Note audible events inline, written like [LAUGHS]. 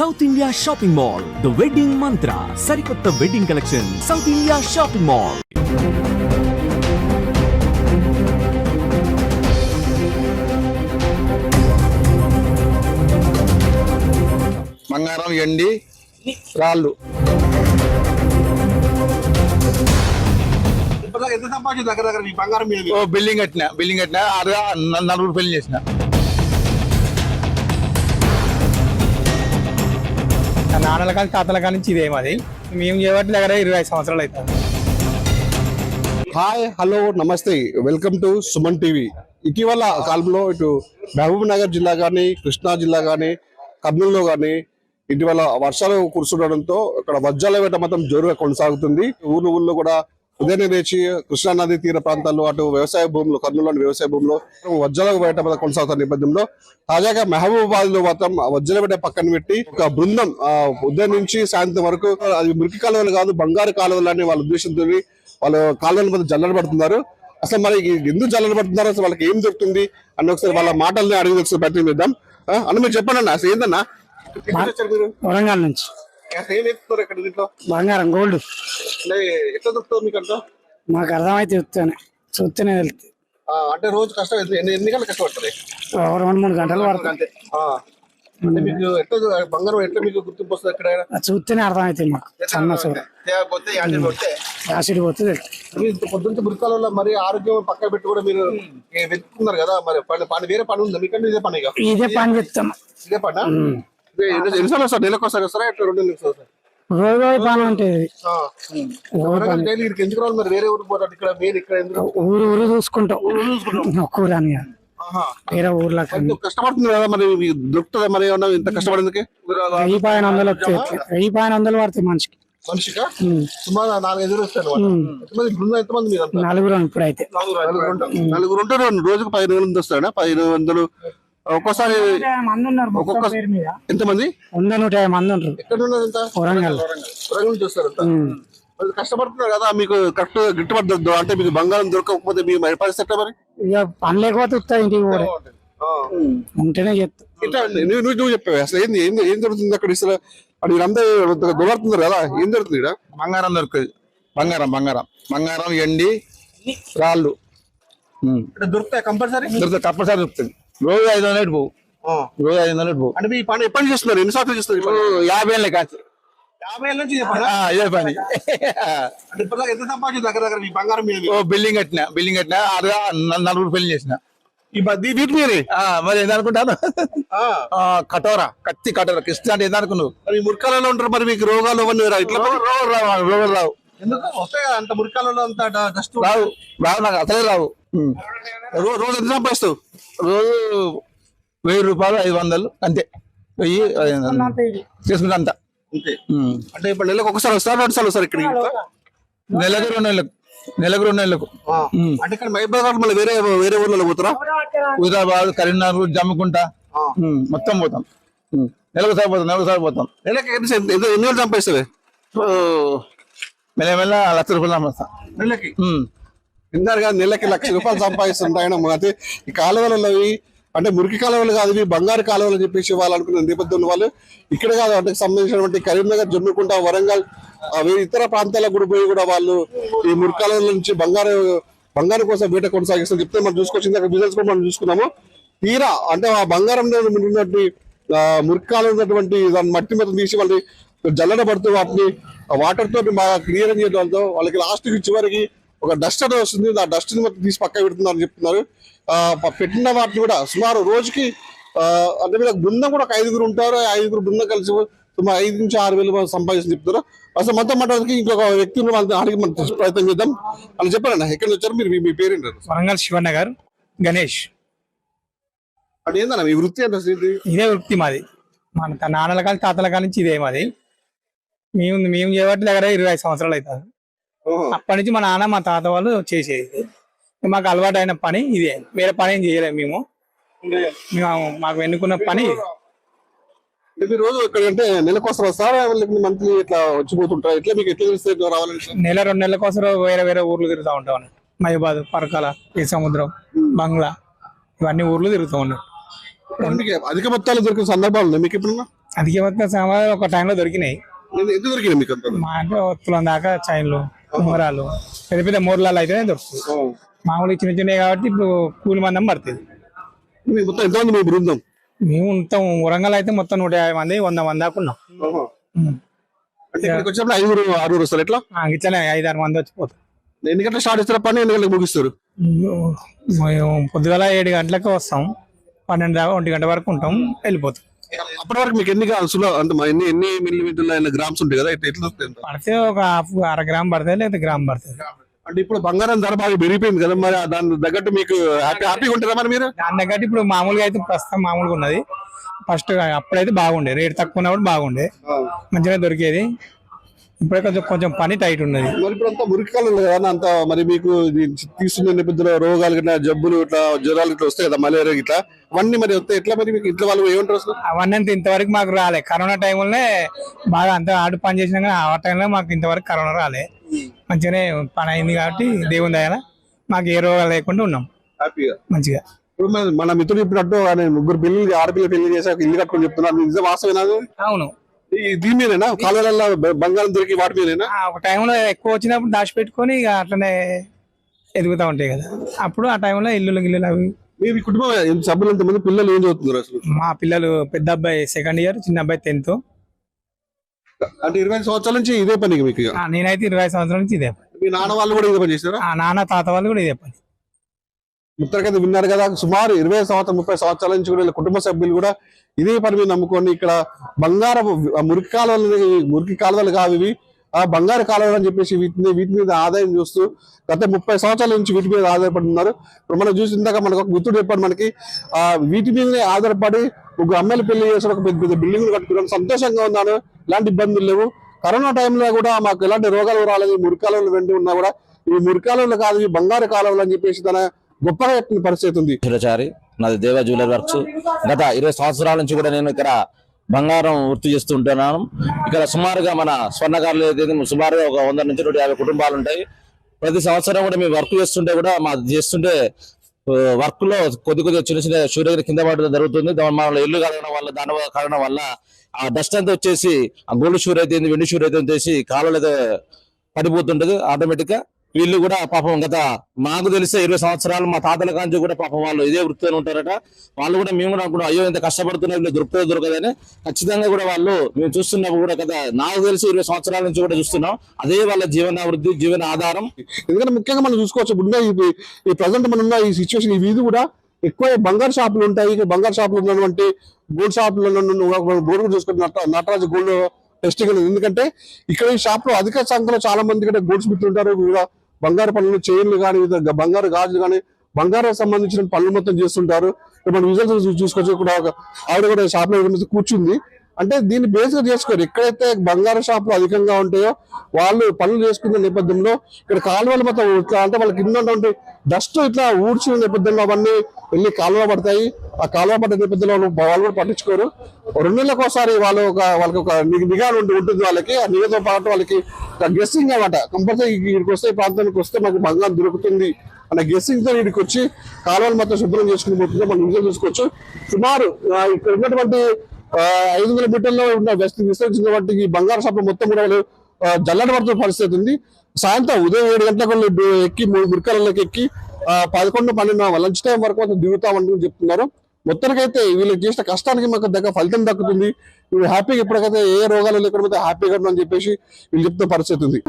South India shopping mall the wedding Mantra సరికొత్త wedding collection South India shopping mall బంగారం ఎండి రాళ్ళు. ఎంత సంపాదించు దగ్గర దగ్గర మీ బంగారం మీద ఓ బిల్డింగ్ కట్టిన బిల్డింగ్ కట్టిన న- నలుగురు పెళ్ళి చేసిన. నాన్నల కానీ తాతల కానీ నుంచి ఇదే మాది. మేము చేయబట్టి దగ్గర ఇరవై ఐదు సంవత్సరాలు అవుతుంది. హాయ్ హలో నమస్తే. Welcome to Suman TV. ఇటీవల కాలంలో ఇటు మహబూబ్ నగర్ జిల్లా కానీ కృష్ణా జిల్లా కానీ కర్నూలులో కానీ ఇటీవల వర్షాలు కురుస్తుండడంతో ఇక్కడ వజ్రాల వేట మాత్రం జోరుగా కొనసాగుతుంది. ఊరు ఊళ్ళో కూడా ఉదయం లేచి కృష్ణా నది తీర ప్రాంతాల్లో అటు వ్యవసాయ భూములు కర్నూలులోని వ్యవసాయ భూములు వజ్రాల బయట కొనసాగుతున్న నేపథ్యంలో తాజాగా మహబూబాబాద్లో మాత్రం ఆ పక్కన పెట్టి ఒక బృందం ఆ ఉదయం నుంచి సాయంత్రం వరకు అది మురికి కాలువలు కాదు బంగారు కాలువలు అని వాళ్ళ ఉద్దేశంతో వాళ్ళు కాలువల మీద జల్లలు పడుతున్నారు. అసలు మరి ఎందుకు జల్లలు పడుతున్నారు? అసలు వాళ్ళకి ఏం దొరుకుతుంది? అని ఒకసారి వాళ్ళ మాటల్ని అడిగి ఒకసారి ప్రయత్నం చేద్దాం. అన్న మీరు చెప్పండి అన్న అసలు ఏందన్నా? వరంగల్ నుంచి. ఏం ఇక్కడ దీంట్లో? బంగారం గోల్డ్ అంటే ఎట్లా దొరుకుతుంది మీకు అంతా మాకు అర్థమైతే చూస్తేనే చూస్తేనే వెళ్తుంది ఆ, అంటే రోజు కష్టం ఎన్ని ఎన్ని గంటలు కష్టపడుతుంది రెండు మూడు గంటలు పడుతుంది. అంతే ఆ. అంటే మీకు ఎట్లా బంగారం ఎట్లా మీకు గుర్తింపు వస్తుంది ఎక్కడ? అది చూస్తేనే అర్థమవుతుంది మాకు సన్న చూడ తేకపోతే యాడికి పోతే యాసిడ్ పోతుంది మీరు ఇంత పొద్దున్న మురికాలలో మరి ఆరోగ్యం పక్క పెట్టి కూడా మీరు ఏ వెతుకుతున్నారు కదా మరి పని పని వేరే పని ఉందా? మీకంటే ఇదే పని ఇక? ఇదే పని చెప్తాం ఇదే పని? ఎన్నిసార్లు వస్తారు నెలకు వస్తారు వస్తారా? ఎట్లా రెండు నెలలకు వస్తారు రోజు రోజు పని ఉంటుంది వరంగల్ డైలీ ఇక్కడికి ఎందుకు రావాలి? మరి వేరే ఊరికి పోతాడు ఇక్కడ మీరు ఇక్కడ ఎందుకు? ఊరు ఊరు చూసుకుంటాం. [LAUGHS] ఒక్క ఊరు అని కాదు. ఆహా. వేరే ఊర్లోకి ఎంతో కష్టపడుతుంది కదా మరి? దొరుకుతుందా మరి ఏమన్నా? ఇంత కష్టపడేందుకు వెయ్యి పైన వందలు వస్తాయి వెయ్యి పైన వందలు పడతాయి మనిషికి. మనిషిగా. సుమారు నాలుగు ఐదు వస్తాను ఎంతమంది నలుగురు ఇప్పుడైతే. నలుగురు. ఉంటారు రోజుకు పదిహేను వందలు వస్తాడా పదిహేను వందలు ఒక్కోసారి మంది ఉన్నారు మొత్తం ఒక్కొక్క పేరు మీద. ఎంతమంది? వంద నూట యాభై మంది ఉంటారు ఎక్కడ ఉన్నారు వరంగల్. వరంగల్ నుంచి వస్తారు అంతా మరి కష్టపడుతున్నారు కదా మీకు కరెక్ట్ దొరకదు అంటే మీకు బంగారం దొరకకపోతే మీ మరి పరిస్థితి ఎట్లా మరి? ఇక పని లేకపోతే వస్తాయి ఇంటికి కూడా ఆ. ఉంటేనే చెప్తా. నువ్వు నువ్వు నువ్వు చెప్పావు. అసలు ఏంది ఏం ఏం జరుగుతుంది అక్కడ ఇసలు? అది వీళ్ళందరూ దొరుకుతున్నారు కదా ఏం జరుగుతుంది ఇక్కడ? బంగారం దొరుకుతుంది బంగారం బంగారం. బంగారం ఎండి రాళ్ళు. దొరుకుతాయి కంపల్సరీ? దొరుకుతుంది తప్పనిసరి దొరుకుతుంది రోజు ఐదు వందలు పోవు రోజు ఐదు వందలు పోవు అంటే మీ పని ఎప్పటి చేస్తున్నారు? ఎన్ని సంవత్సరాలు చేస్తున్నారు ఈ పని? యాభై ఏళ్ళ కాదు యాభై ఏళ్ళ నుంచి చెప్పారా ఆ, ఇదే పని. అంటే ఇప్పటిదాకా ఎంత సంపాదించు దగ్గర దగ్గర మీ బంగారం మీద ఓ బిల్డింగ్ కట్టిన బిల్డింగ్ కట్టిన అదే న- నలుగురు పెళ్ళి చేసిన. ఈ వీటి మీదే? ఆ, మరి ఏందనుకుంటాను? ఆ. ఆ, కటోరా కత్తి కటోరా కృష్ణ అంటే ఏందనుకున్నావు? మరి ఈ మురికాలలో ఉంటారు మరి మీకు రోగాలు అవన్నీ రా- ఇట్లా రోగం రావు రోగం రావు. ఎందుకు? వస్తాయి కదా అంత మురికాలలో అంత డస్ట్ రావు రావు నాకు అసలే రావు. రోజు ఎంత సంపాదిస్తావు? రోజు వెయ్యి రూపాయలు ఐదు వందలు అంతే. వెయ్యి. తీసుకుంటా అంత. అంటే ఇప్పుడు నెలకు ఒకసారి వస్తారు రెండు సార్లు వస్తారు ఇక్కడికి? నెలకు రెండు నెలలకు. నెలకు రెండు నెలలకు. అంటే ఇక్కడ మహబూబాబాద్ మళ్ళీ వేరే వేరే ఊర్లలో పోతారా? హుజరాబాద్ కరీంనగర్ జమ్ముకుంట. మొత్తం పోతాం. నెలకు సారి పోతాం నెలకు సారి పోతాం. నెలకి ఎన్ని వేలు సంపాదిస్తావే? మెల్ల లక్ష రూపాయలు సంపాదిస్తాం. నెలకి. విన్నారు కదా నెలకి లక్ష రూపాయలు సంపాదిస్తుంటాయి అయితే ఈ కాలువలలో అంటే మురికి కాలువలు కాదు ఇవి బంగారు కాలువలు అని చెప్పేసి వాళ్ళు అనుకున్న నేపథ్యంలో వాళ్ళు ఇక్కడ కాదు వాటికి సంబంధించినటువంటి కరీంనగర్ జమ్మికుంట వరంగల్ ఇతర ప్రాంతాలకు కూడా పోయి కూడా వాళ్ళు ఈ మురికి కాలువల నుంచి బంగారు బంగారం కోసం వేట కొనసాగిస్తారు చెప్తే మనం చూసుకొచ్చింది అక్కడ బిజినెస్ కూడా మనం చూసుకున్నాము. తీరా అంటే ఆ బంగారం ఉన్నటువంటి మురికాలు మురికి ఉన్నటువంటి దాని మట్టి మీద తీసి వాళ్ళు జల్లడ పడుతూ వాటిని వాటర్ తోటి బాగా క్లియర్ చేయడంతో వాళ్ళకి లాస్ట్ చివరికి ఒక డస్ట్ అనేది వస్తుంది. ఆ డస్ట్ని మొత్తం తీసి పక్క పెడుతున్నారు అని చెప్తున్నారు. పెట్టిన వాటిని కూడా సుమారు రోజుకి అంటే వీళ్ళకి బృందం కూడా ఒక ఐదుగురు ఉంటారు. ఆ ఐదుగురు బృందం కలిసి సుమారు ఐదు నుంచి ఆరు వేలు మంది సంపాదించి చెప్తారు అసలు మొత్తం మాట్లాడికి ఇంకొక వాళ్ళని అడిగి మనం ప్రయత్నం చేద్దాం. అని చెప్పారన్న ఎక్కడి వచ్చారు? మీరు మీ- పేరేంటారు వరంగల్ శివనగర్ గణేష్. అంటే ఏందన్న మీ వృత్తి అంటే? ఇదే వృత్తి మాది. మన నాన్నల కానీ తాతల కానీ నుంచి ఇదే మాది. మేము మేము చేయబట్టి దగ్గర ఇరవై ఐదు సంవత్సరాలు అవుతుంది. ఓహో. అప్పటి నుంచి మా నాన్న మా తాత వాళ్ళు చేసేది. మాకు అలవాటు అయిన పని ఇదే. వేరే పని ఏం చేయలేము మేము. మేము మాకు ఎన్నుకున్న పని. మీరు రోజు ఇక్కడ అంటే నెలకు వస్తారు వస్తారా మంత్లీ ఇట్లా వచ్చిపోతుంటారా? మీకు ఎట్లా తెలిస్తే నెల రెండు నెలల కోసం వేరే వేరే ఊర్లు తిరుగుతూ ఉంటాం అన్నట్టు. మహిబాద్ పరకాల ఈ సముద్రం బంగ్లా ఇవన్నీ ఊర్లు తిరుగుతూ ఉన్నాం. అధిక మొత్తాలు దొరికిన సందర్భాలు ఉన్నాయి మీకు ఎప్పుడన్నా? అధిక ఒక టైంలో దొరికినాయి. దొరికింది మీకు మా అంటే ఒత్తులం దాకా చైన్లు ఉంగరాలు. పెద్ద పెద్ద మూరలాలు అయితేనే దొరుకుతాయి. మామూలు చిన్న చిన్నవి కాబట్టి ఇప్పుడు కూలి మందం పడుతుంది. మొత్తం మీ బృందం? మేము మొత్తం వరంగల్ అయితే మొత్తం నూట యాభై మంది వంద మంది దాకా ఉన్నాం. ఉం. అంటే ఇక్కడికి వచ్చినప్పుడు ఐదుగురు ఆరుగురు వస్తారు ఎట్లా? ఆ, ఇట్లనే ఐదారు మంది వచ్చిపోతాం ఎన్ని గంటలు స్టార్ట్ చేస్తారు పని ఎన్ని గంటలకు ముగిస్తారు? మేము పొద్దుగల ఏడు గంటలకు వస్తాం. పన్నెండు దాకా ఒంటి గంట వరకు ఉంటాం వెళ్ళిపోతాం. అప్పటి వరకు మీకు ఎన్ని సులో అంటే ఎన్ని ఎన్ని మిల్లీమీటర్ల గ్రామ్స్ ఉంటాయి కదా? ఎట్లా ఎట్లా వస్తాయి? పడితే ఒక హాఫ్ అర గ్రామ్ పడుతుంది లేదా గ్రామ్ పడుతుంది అంటే ఇప్పుడు బంగారం ధర బాగా పెరిగిపోయింది కదా మరి దాని తగ్గట్టు మీకు హ్యాపీ హ్యాపీగా ఉంటారా మరి మీరు? దాని దగ్గర ఇప్పుడు మామూలుగా అయితే ప్రస్తుతం మామూలుగా ఉన్నది. ఫస్ట్ అప్పుడైతే బాగుండే. రేట్ తక్కువ ఉన్నప్పుడు బాగుండే. మంచిగా దొరికేది. ఇప్పుడే కొంచెం కొంచెం పని టైట్ ఉన్నది. మరి ఇప్పుడు అంతా మురికి కాలం కదా అన్న, అంత మరి మీకు ఇది తీసుకునే నేపథ్యంలో రోగాలు గిట్లా జబ్బులు ఇట్లా జ్వరాలు ఇట్లా వస్తాయి కదా మలేరియా ఇట్లా అవన్నీ మరి వస్తాయి. ఎట్లా మరి మీకు ఇంట్లో వాళ్ళు ఏమంటారు అసలు? అవన్నీ అంత ఇంతవరకు మాకు రాలే. కరోనా టైంలోనే బాగా అంత ఆడు పని చేసినా కానీ ఆ టైంలో మాకు ఇంతవరకు కరోనా రాలే. మంచిగానే పని అయింది కాబట్టి దేవుని దయాల మాకు ఏ రోగాలు లేకుండా ఉన్నాం. హ్యాపీగా మంచిగా. ఇప్పుడు మన- మిత్రుడు చెప్పినట్టు ముగ్గురు పెళ్ళి ఆడపిల్ల పెళ్ళి చేశాక ఇల్లు కట్టుకొని చెప్తున్నారు. నిజం వాస్తవేనా అది? అవును. దీని మీదేనా? కాలువలలో బంగారం దొరికి వాటి మీదేనా? ఒక టైంలో ఎక్కువ వచ్చినప్పుడు దాచిపెట్టుకొని ఇక అట్లనే ఎదుగుతూ ఉంటాయి కదా. అప్పుడు ఆ టైంలో ఇల్లులు గిల్లులు అవి. ఈ కుటుంబం సభ్యులు ఎంతమంది పిల్లలు ఏం చదువుతున్నారు అసలు? మా పిల్లలు పెద్ద అబ్బాయి సెకండ్ ఇయర్ చిన్న అబ్బాయి టెన్త్ అంటే ఇరవై సంవత్సరాల నుంచి ఇదే పని మీకు. నేనైతే ఇరవై సంవత్సరాల నుంచి ఇదే పని. మీ నాన్న వాళ్ళు కూడా ఇదే పని చేస్తారా ఆ నాన్న తాత వాళ్ళు కూడా ఇదే పని. ముత్తరకైతే విన్నారు కదా. సుమారు ఇరవై సంవత్సరం ముప్పై సంవత్సరాల నుంచి కూడా కుటుంబ సభ్యులు కూడా ఇదే పని మీద నమ్ముకొని ఇక్కడ బంగారపు మురికి కాలువలు మురికి కాలువలు కావు ఇవి. ఆ బంగారు కాలువలు అని చెప్పేసి వీటిని వీటి మీద ఆదాయం చూస్తూ గత ముప్పై సంవత్సరాల నుంచి వీటి మీద ఆధారపడుతున్నారు ఇప్పుడు మనం చూసి ఇందాక మనకు ఒక మిత్రుడు చెప్పాడు మనకి. ఆ వీటి మీదనే ఆధారపడి ఒక అమ్మాయిలు పెళ్ళి చేసి ఒక పెద్ద పెద్ద బిల్డింగ్లు కట్టుకున్నాను సంతోషంగా ఉన్నాను. ఎలాంటి ఇబ్బందులు లేవు. కరోనా టైంలో కూడా మాకు ఎలాంటి రోగాలు రాలేదు. మురికాలంలో వెండి ఉన్నా కూడా. ఈ మురికాలంలో కాదు ఈ బంగారు కాలంలో అని చెప్పేసి తన గొప్పగా చెప్పిన పరిస్థితి ఉంది. శివచారి నాది దేవ జ్యువెలరీ వర్క్స్. గత ఇరవై సంవత్సరాల నుంచి కూడా నేను ఇక్కడ బంగారం వృత్తి చేస్తూ ఉంటున్నాను. ఇక్కడ సుమారుగా మన స్వర్ణకారులు ఏదైతే సుమారుగా ఒక వంద నుంచి నూట యాభై కుటుంబాలు ఉంటాయి. ప్రతి సంవత్సరం కూడా మేము వర్క్ చేస్తుంటే కూడా మా చేస్తుంటే వర్క్లో కొద్ది కొద్దిగా చిన్న చిన్న సూర్యగిరి కింద పడడం జరుగుతుంది. దాని మన ఇల్లు కలగడం వల్ల దాని వల్ల కారణం వల్ల ఆ డస్ట్ అంతా వచ్చేసి ఆ గోల్డ్ షూర్ అయితే వెండి షూర్ అయితే వచ్చేసి కాలువలు అయితే పడిపోతుంటది ఆటోమేటిక్గా వీళ్ళు కూడా పాపం గత మాకు తెలిసే ఇరవై సంవత్సరాలు మా తాతల కాంచి కూడా పాపం వాళ్ళు ఇదే వృత్తిలో ఉంటారట. వాళ్ళు కూడా మేము కూడా అనుకున్నాం అయ్యో ఇంత కష్టపడుతున్నారు వీళ్ళు దొరుకుతుందో దొరకదని. ఖచ్చితంగా కూడా వాళ్ళు మేము చూస్తున్నప్పుడు కూడా కదా నాకు తెలిసి ఇరవై సంవత్సరాల నుంచి కూడా చూస్తున్నాం. అదే వాళ్ళ జీవనాభివృద్ధి జీవన ఆధారం. ఎందుకంటే ముఖ్యంగా మనం చూసుకోవచ్చు ఇప్పుడు ఈ ప్రజెంట్ మనం ఈ సిచ్యువేషన్ ఈ వీధి కూడా ఎక్కువ బంగారు షాపులు ఉంటాయి. ఇక్కడ బంగారు షాపులు ఉన్నటువంటి గోల్డ్ షాపులు గోల్డ్ కూడా చూసుకుంటే నటరాజు గోల్డ్ టెస్టింగ్ ఎందుకంటే ఇక్కడ ఈ షాప్లో అధిక సంఖ్యలో చాలా మంది ఇక్కడ గోల్డ్ స్మిత్ ఉంటారు బంగారు పనులు చైన్లు కానీ బంగారు గాజులు కానీ బంగారం సంబంధించిన పనులు మొత్తం చేస్తుంటారు. ఇక్కడ మనం విజువల్స్ చూసుకోవచ్చు కూడా ఆవిడ కూడా షాప్లో కూర్చుంది. అంటే దీన్ని బేస్గా చేసుకోరు. ఎక్కడైతే బంగారు షాపులు అధికంగా ఉంటాయో వాళ్ళు పనులు చేసుకునే నేపథ్యంలో ఇక్కడ కాలువలు మొత్తం ఇట్లా అంటే వాళ్ళకి కింద ఉన్నటువంటి డస్ట్ ఇట్లా ఊడ్చిన నేపథ్యంలో అవన్నీ వెళ్ళి కాలువ పడతాయి. ఆ కాలువ పడ్డ నేపథ్యంలో వాళ్ళు కూడా పట్టించుకోరు. రెండు నెలలకు ఒకసారి వాళ్ళు ఒక వాళ్ళకి ఒక నిఘా ఉండి ఉంటుంది వాళ్ళకి. ఆ నిఘతో పాటు వాళ్ళకి గెస్సింగ్ అనమాట కంపల్సరీ ఇక్కడికి వస్తే ప్రాంతానికి వస్తే మాకు బంగారం దొరుకుతుంది అన్న గెస్సింగ్తో ఇక్కడికి వచ్చి కాలువలు మొత్తం శుభ్రం చేసుకుని పోతుందో మనం నిజం చూసుకోవచ్చు. సుమారు ఇక్కడ ఉన్నటువంటి ఐదు వందల మీటర్లో ఉన్న వెస్ట్ విస్తరించినటువంటి బంగారు షాపులు మొత్తం కూడా జల్లడ పడుతున్న పరిస్థితి ఉంది సాయంత్రం ఉదయం ఏడు గంటలకు ఎక్కి మూడు మురికాలలోకి ఎక్కి పదకొండు పన్నెండు లంచ్ టైం వరకు వాళ్ళు దిగుతామని చెప్తున్నారు. మొత్తానికైతే వీళ్ళకి చేసిన కష్టానికి మాకు దగ్గర ఫలితం దక్కుతుంది. వీళ్ళు హ్యాపీగా ఇప్పటికైతే ఏ రోగాలు లేకుండా హ్యాపీగా అని చెప్పేసి వీళ్ళు చెప్తున్న పరిస్థితి ఉంది